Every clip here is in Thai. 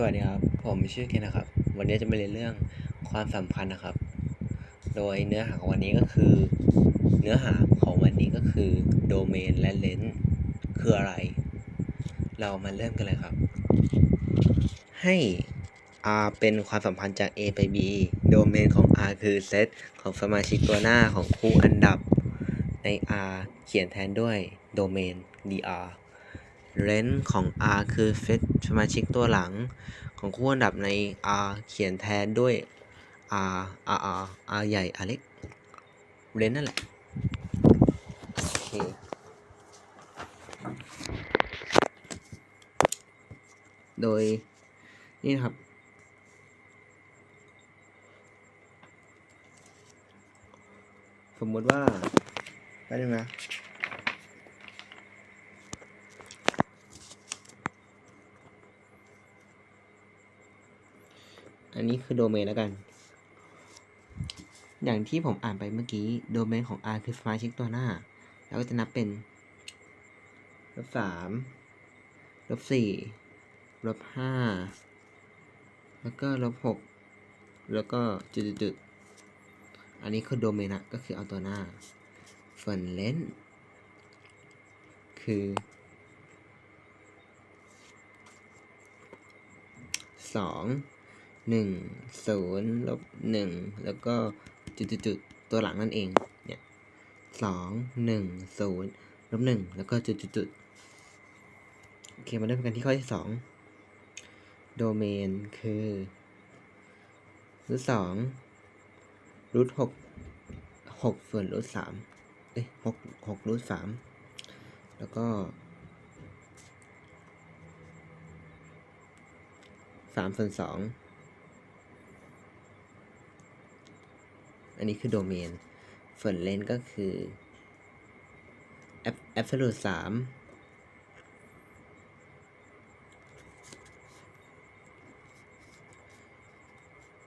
สวัสดีครับ ผมชื่อเคนนะครับ วันนี้จะมาเรียนเรื่องความสัมพันธ์นะครับ โดยเนื้อหาของวันนี้ก็คือ เนื้อหาของวันนี้ก็คือโดเมนและเลนส์คืออะไร เรามาเริ่มกันเลยครับ ให้ R เป็นความสัมพันธ์จาก A ไป B โดเมนของ R คือเซตของสมาชิกตัวหน้าของคู่อันดับ ใน R เขียนแทนด้วยโดเมน dr เลนส์ของ R คือเซตสมาชิกตัวหลัง ของคู่อันดับใน R เขียนแทนด้วย R R R R ใหญ่ R เล็กเลนส์นั่นแหละ โอเคโดย นี่ครับ สมมติว่าแป๊บนึงนะ อันนี้คือโดเมนแล้วกัน อย่างที่ผมอ่านไปเมื่อกี้ โดเมนของ R คือสมาชิกตัวหน้า แล้วก็จะนับเป็นลบสามลบสี่ลบห้าแล้วก็ลบหกแล้วก็จุดจุดๆอันนี้คือโดเมนอะก็คือเอาตัวหน้าส่วนเลนคือสอง หนึ่งศูนย์ลบหนึ่งแล้วก็จุดจุดจุดๆตัวหลังนั่นเองเนี่ยสองหนึ่งศูนย์ลบหนึ่งแล้วก็จุดจุดจุดๆโอเคมาเริ่มกันที่ข้อที่สองโดเมนคือรูทสองรูทหกหกส่วนรูทสามเอ้ยหกหกรูทสามแล้วก็สามส่วนสอง อันนี้คือโดเมนส่วนเลนก็คือแอปแอปโซลูสาม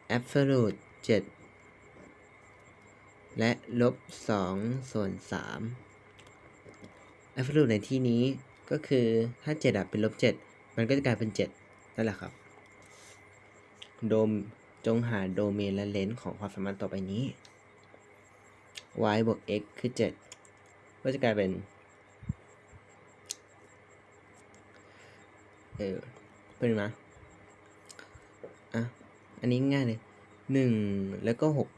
แอปโซลูเจ็ดและลบสองส่วนสามแอปโซลูในที่นี้ก็คือถ้าเจ็ดอะเป็นลบเจ็ดมันก็จะกลายเป็นเจ็ดนั่นแหละครับโดมจงหาโดเมนและเลนส์ของความสัมพันธ์ต่อไปนี้ y บวก x คือ 7 ก็จะกลายเป็น เออเป็นไหมอะ อันนี้ง่ายเลยหนึ่งแล้วก็หก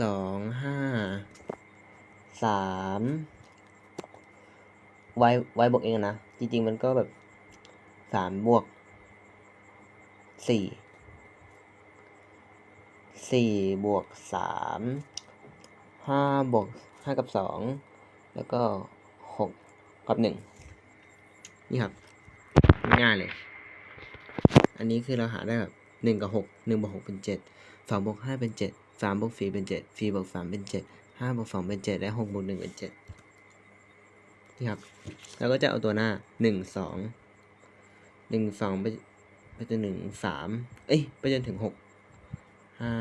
สองห้าสาม y y บวก x อะนะ จริง ๆ มันก็แบบสามบวกสี่สี่บวกสาม ห้าบวกห้ากับสองแล้วก็หกกับหนึ่งนี่ครับ ง่ายเลย อันนี้คือเราหาได้แบบหนึ่งกับหกหนึ่งบวกหกเป็นเจ็ดสองบวกห้าเป็นเจ็ดสามบวกสี่เป็นเจ็ดสี่บวกสามเป็นเจ็ดห้าบวกสองเป็นเจ็ดและหกบวกหนึ่งเป็นเจ็ดนี่ครับเราก็จะเอาตัวหน้าหนึ่งสองหนึ่งสองไปไปจนถึงสามเอ้ย ไปจนถึงหกห้า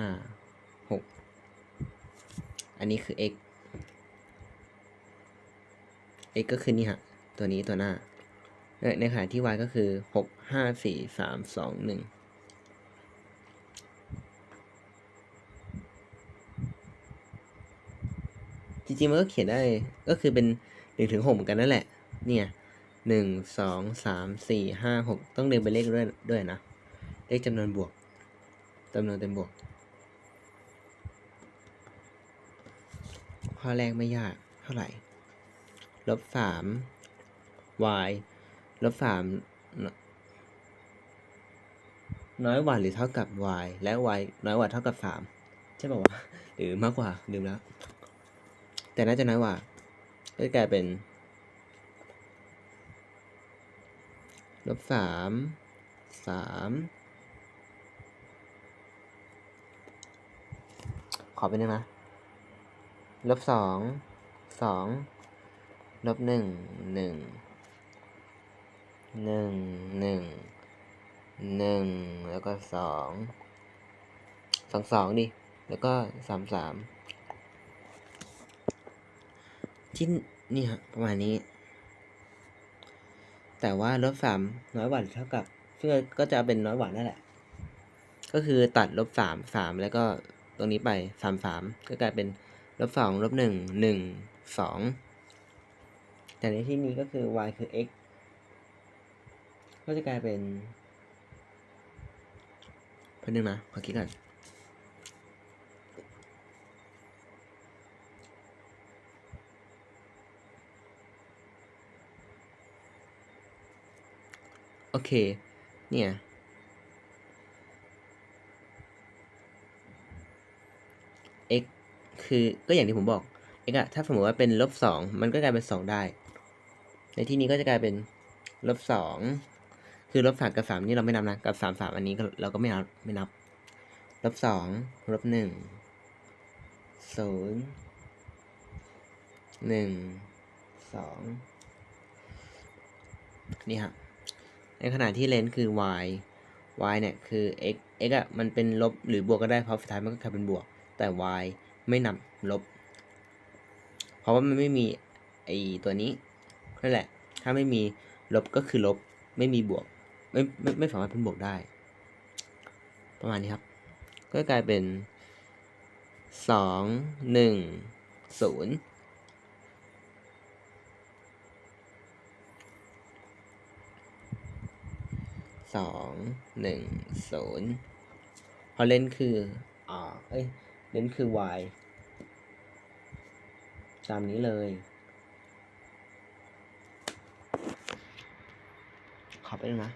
อันนี้คือ x x ก็คือนี่ฮะ ตัวนี้ตัวหน้า ในขณะที่ y ก็คือหกห้าสี่สามสองหนึ่งจริงๆ มันก็เขียนได้ก็คือเป็นหนึ่งถึงหกเหมือนกันนั่นแหละ เนี่ยหนึ่งสองสามสี่ห้าหกต้องเดินไปเลขด้วยด้วยนะ เลขจำนวนบวกจำนวนเต็มบวก ข้อแรกไม่ยากเท่าไหร่ ลบสาม y ลบสามน้อยกว่าหรือเท่ากับ y และ y น้อยกว่าเท่ากับสามใช่ป่าวะหรือมากกว่าลืมแล้ว แต่น่าจะน้อยกว่าก็จะกลายเป็นลบสามสามขอเป็นได้ไหม ลบสองสองลบหนึ่งหนึ่งหนึ่งหนึ่งหนึ่งแล้วก็สองสองสองดิ แล้วก็สามสามที่นี่ฮะประมาณนี้ แต่ว่าลบสามน้อยกว่าเท่ากับซึ่งก็จะเป็นน้อยกว่านั่นแหละ ก็คือตัดลบสามสามแล้วก็ตรงนี้ไปสามสามก็กลายเป็น ลบสองลบหนึ่งหนึ่งสองแต่ในที่นี้ก็คือ y คือ x ก็จะกลายเป็นเพิ่มนึงนะขอคิดก่อนโอเค เนี่ย x คือก็อย่างที่ผมบอก x อะถ้าสมมติว่าเป็นลบสองมันก็กลายเป็นสองได้ ในที่นี้ก็จะกลายเป็นลบสองคือลบสามกับสามนี่เราไม่นับนะ กับสามสามอันนี้เราก็ไม่นับไม่นับ ลบสองลบหนึ่งศูนย์หนึ่งสองนี่ฮะ ในขณะที่เลนส์คือ y y เนี่ยคือ x x อะมันเป็นลบหรือบวกก็ได้เพราะสุดท้ายมันก็กลายเป็นบวก แต่ y ไม่นับลบ เพราะว่ามันไม่มีไอตัวนี้นั่นแหละ ถ้าไม่มีลบก็คือลบ ไม่มีบวก ไม่ไม่ไม่สามารถเป็นบวกได้ ประมาณนี้ครับ ก็กลายเป็นสองหนึ่งศูนย์สองหนึ่งศูนย์พอเล่นคืออ่าเอ้ย เล่นคือ y ตามนี้เลย ขอไปดูนะ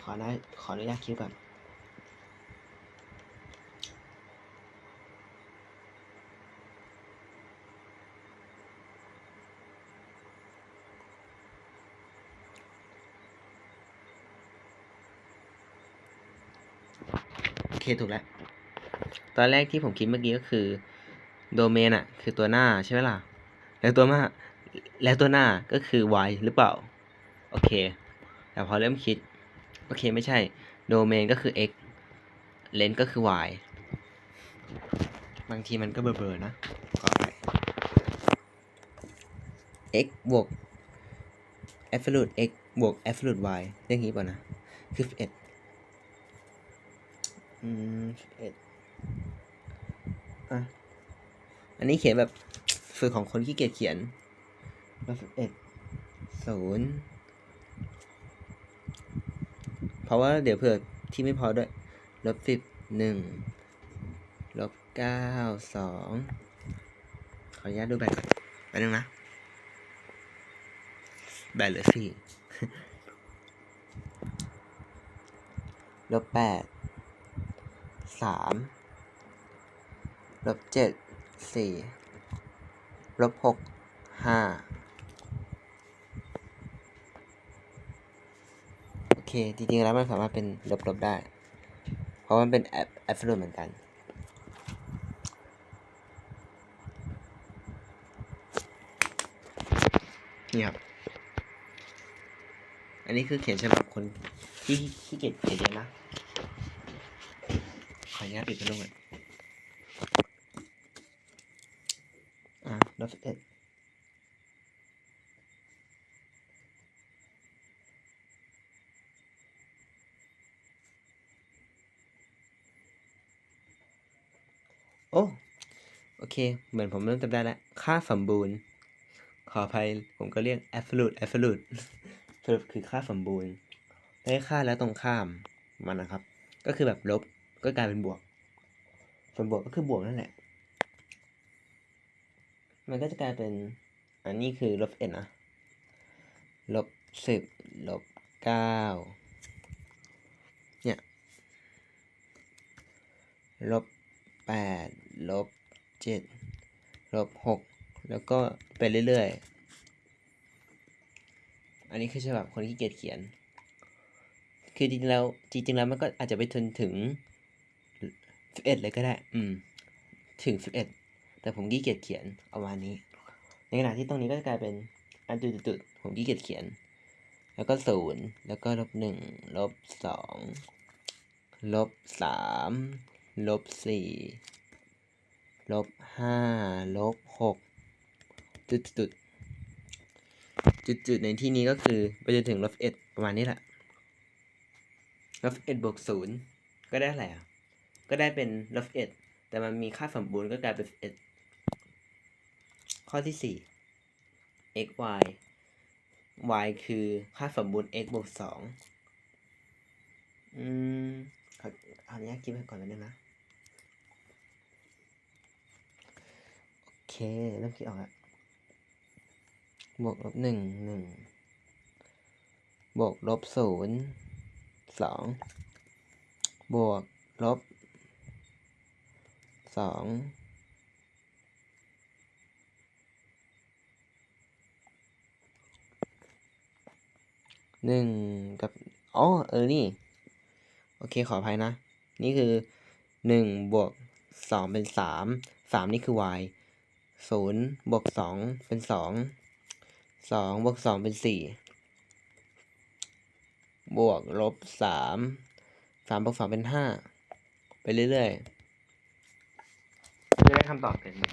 ขอได้ขออนุญาตคิวก่อนโอเค ถูกแล้ว ตอนแรกที่ผมคิดเมื่อกี้ก็คือโดเมนอะคือตัวหน้าใช่ไหมล่ะ แล้วตัวหน้าแล้วตัวหน้าก็คือ y หรือเปล่า โอเค แต่พอเริ่มคิด โอเคไม่ใช่ โดเมนก็คือ x เลนก็คือ y บางทีมันก็เบลอๆนะขอไป x บวก absolute x บวก absolute y เรียกงี้ป่ะนะ คือ11อืม11 อะ อันนี้เขียนแบบฝึกของคนขี้เกียจเขียนลบ11ศูนย์เพราะว่าเดี๋ยวเผื่อที่ไม่พอด้วยลบสิบหนึ่งลบเก้าสองขออนุญาตดูแบตก่อนไปบนึงนะแบตเหลือสี่ลบแปดสาม ลบเจ็ดสี่ลบหกห้าโอเค จริงๆ แล้วมันสามารถเป็นลบๆได้ เพราะมันเป็นแอปแอปฟลูเหมือนกัน นี่ครับ อันนี้คือเขียนสำหรับคนที่ขี้เกียจเขียนเยอะนะ ขออนุญาตปิดพัดลมก่อนอะ ลบสิบเอ็ดโอ้ โอเค เหมือนผมเริ่มจำได้แล้ว ค่าสมบูรณ์ ขออภัย ผมก็เรียก absolute absolute สรุปคือค่าสมบูรณ์ ได้ค่าแล้วตรงข้ามมันนะครับ ก็คือแบบลบก็กลายเป็นบวก ส่วนบวกก็คือบวกนั่นแหละ มันก็จะกลายเป็น อันนี้คือลบเอ็ดนะลบสิบลบเก้าเนี่ยลบแปดลบเจ็ดลบหกแล้วก็ไปเรื่อยๆ อันนี้คือฉบับคนที่เกียจเขียน คือจริงๆแล้วจริงๆแล้วมันก็อาจจะไปถึงถึงสิบเอ็ดเลยก็ได้ อืม ถึงสิบเอ็ด แต่ผมขี้เกียจเขียนเอาวันนี้ ในขณะที่ตรงนี้ก็จะกลายเป็นอันจุดๆผมขี้เกียจเขียน แล้วก็ศูนย์แล้วก็ลบหนึ่งลบสองลบสามลบสี่ลบห้าลบหกจุดจุดจุดๆในที่นี้ก็คือไปจนถึงลบเอ็ดประมาณนี้แหละลบเอ็ดบวกศูนย์ก็ได้อะไรอะก็ได้เป็นลบเอ็ดแต่มันมีค่าสมบูรณ์ก็กลายเป็นเอ็ด ข้อที่สี่ x y y คือค่าสมบูรณ์ x บวกสองอืมขอเอาเนี้ยคิดไปก่อนแล้วนึงนะ โอเค เริ่มคิดออกแล้วบวกลบหนึ่งหนึ่งบวกลบศูนย์สองบวกลบสอง หนึ่งกับอ๋อเออนี่โอเคขออภัยนะ นี่คือหนึ่งบวกสองเป็นสามสามนี่คือ y ศูนย์บวกสองเป็นสองสองบวกสองเป็นสี่บวกลบสามสามบวกสองเป็นห้าไปเรื่อยๆจะได้คำตอบเป็นแบบ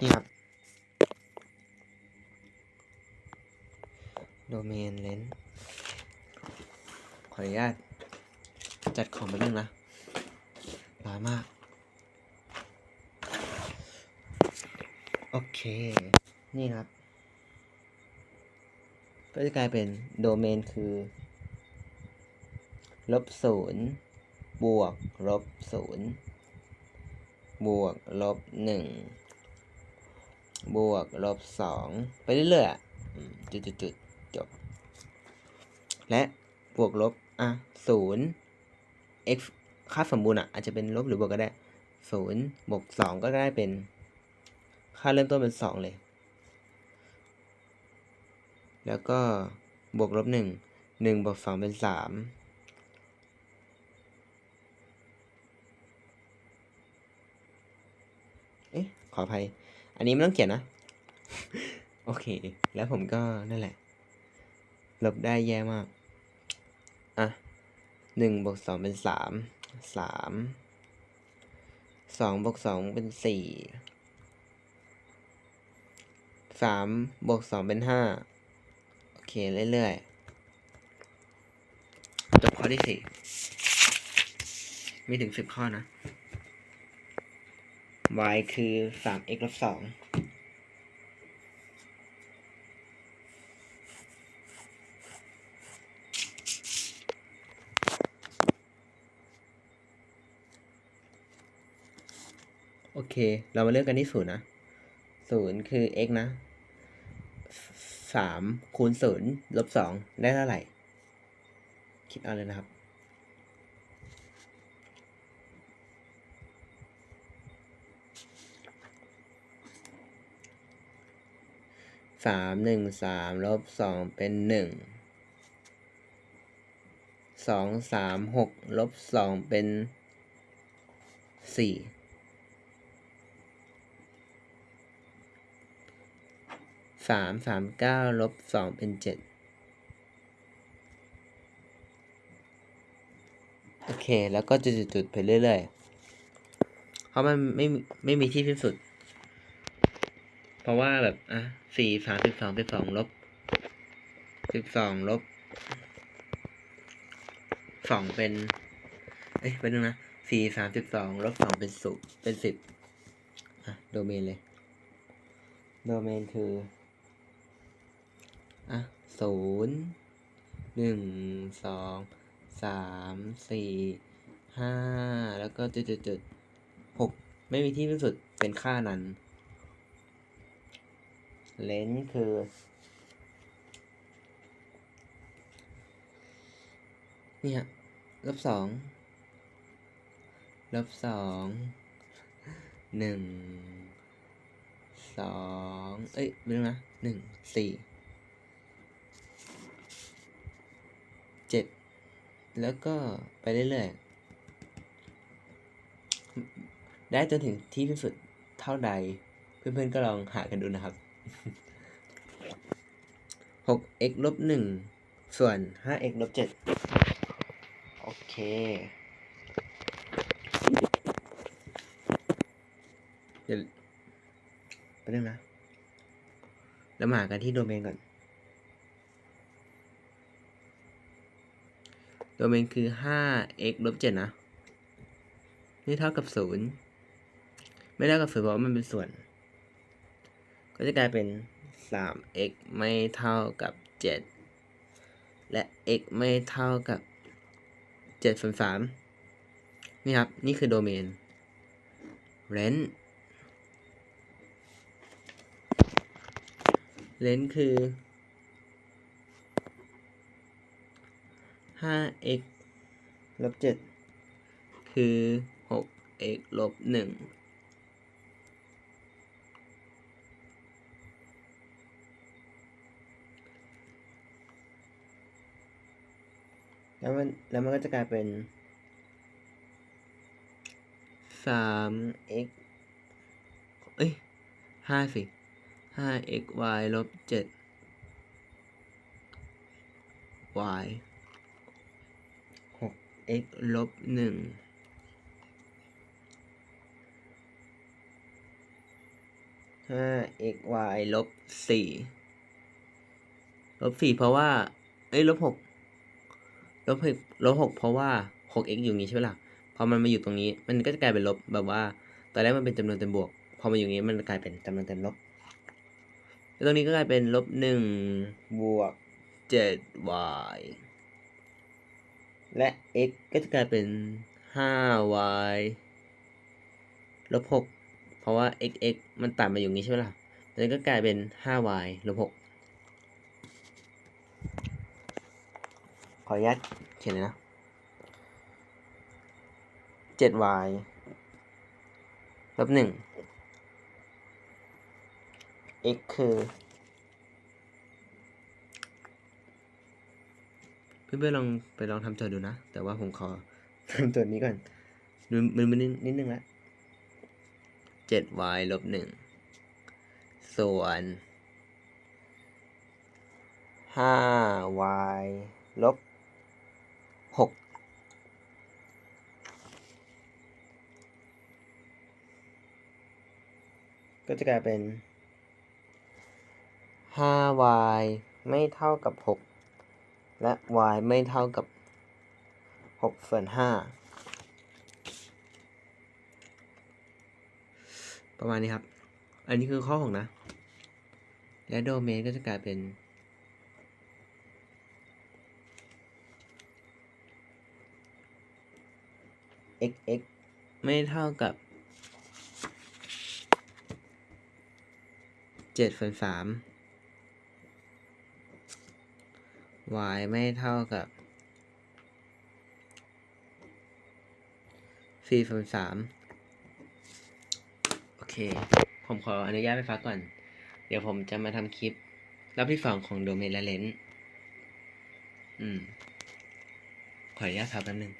นี่ครับ โดเมนเลนขออนุญาตจัดของไปบนึงนะร้ายมาก โอเค นี่ครับ ก็จะกลายเป็นโดเมนคือลบศูนย์บวกลบศูนย์บวกลบหนึ่งบวกลบสองไปเรื่อยๆจุดๆ และบวกลบอะศูนย์ x ค่าสมบูรณ์อะอาจจะเป็นลบหรือบวกก็ได้ศูนย์บวกสองก็ได้เป็น ค่าเริ่มต้นเป็นสองเลย แล้วก็บวกลบหนึ่งหนึ่งบวกสองเป็นสามเอ๊ะ ขออภัย อันนี้ไม่ต้องเขียนนะ โอเค แล้วผมก็นั่นแหละ ลบได้แย่มาก อะหนึ่งบวกสองเป็นสามสามสองบวกสองเป็นสี่สามบวกสองเป็นห้าโอเค เรื่อยๆจบข้อที่สี่มีถึงสิบข้อนะ y คือสาม x ลบสอง เค เรามาเลือกกันที่ศูนย์นะศูนย์คือ x นะสามคูณศูนย์ลบสองได้เท่าไหร่ คิดเอาเลยนะครับสามหนึ่งสามลบสองเป็นหนึ่งสองสามหกลบสองเป็นสี่ สามสามเก้าลบสองเป็นเจ็ดโอเค แล้วก็จุดๆๆไปเรื่อยๆ เพราะมันไม่มีไม่มีที่สิ้นสุด เพราะว่าแบบอะสี่สามสิบสองสิบสองลบสิบสองลบสองเป็น เอ้ยเป็นนึงนะสี่สามสิบสองลบสองเป็นศูนย์เป็นสิบอะ โดเมนเลย โดเมนคือ ศูนย์หนึ่งสองสามสี่ห้าแล้วก็จุดจุดจุดหกไม่มีที่สิ้นสุดเป็นค่านั้น เลนส์คือเนี่ฮะลบสองลบสองหนึ่งสองเอ้ยไม่รู้นะหนึ่งสี่ เจ็ดแล้วก็ไปเรื่อยๆ ได้จนถึงที่สิ้นสุดเท่าใด เพื่อนๆก็ลองหากันดูนะครับหก x ลบหนึ่งส่วนห้า x ลบเจ็ดโอเคเดี๋ยวไปเรื่องนะแล้วมาหากันที่โดเมนก่อน โดเมนคือ 5x ลบ7นะ นี่เท่ากับ 0 ไม่เท่ากับ0เพราะว่ามันเป็นส่วน ก็จะกลายเป็น 3x ไม่เท่ากับ 7 และ x ไม่เท่ากับ7ส่วน3นี่ครับ นี่คือโดเมน rent rent คือ 5x ลบ7คือ 6x ลบ1แล้วมันแล้วมันก็จะกลายเป็น 3x เอ้ย5สิ 5xy ลบ 7 x ลบ1 5xy ลบ4ลบ4เพราะว่า เอ้ยลบ6ลบ6ลบ6เพราะว่า 6x อยู่นี้ใช่ไหมล่ะ พอมันมาอยู่ตรงนี้ มันก็จะกลายเป็นลบแบบว่า ตอนแรกมันเป็นจำนวนเต็มบวก พอมาอยู่นี้มันกลายเป็นจำนวนเต็มลบตรงนี้ก็กลายเป็นลบหนึ่งบวกเจ็ด y และ x ก็จะกลายเป็นห้า y ลบหกเพราะว่า x x มันตัดมาอยู่นี้ใช่ไหมล่ะมันก็กลายเป็นห้า y ลบหกขออนุญาตเขียนเลยนะเจ็ด y ลบหนึ่ง x คือ เพื่อนๆลองไปลองทำโจทย์ดูนะ แต่ว่าผมขอทำโจทย์นี้ก่อนมันมันมันนิดนิดนึงละเจ็ด y ลบหนึ่งส่วนห้า y ลบหกก็จะกลายเป็น 5y ไม่เท่ากับ 6 และ y ไม่เท่ากับ6ส่วน5ประมาณนี้ครับ อันนี้คือข้อ6นะ และโดเมนก็จะกลายเป็น x x ไม่เท่ากับ7ส่วน3 y ไม่เท่ากับ4ส่วน3โอเค ผมขออนุญาตไปพักก่อน เดี๋ยวผมจะมาทำคลิปรอบที่สองของโดเมนและเลนส์อืม ขออนุญาตพักแป๊บนึง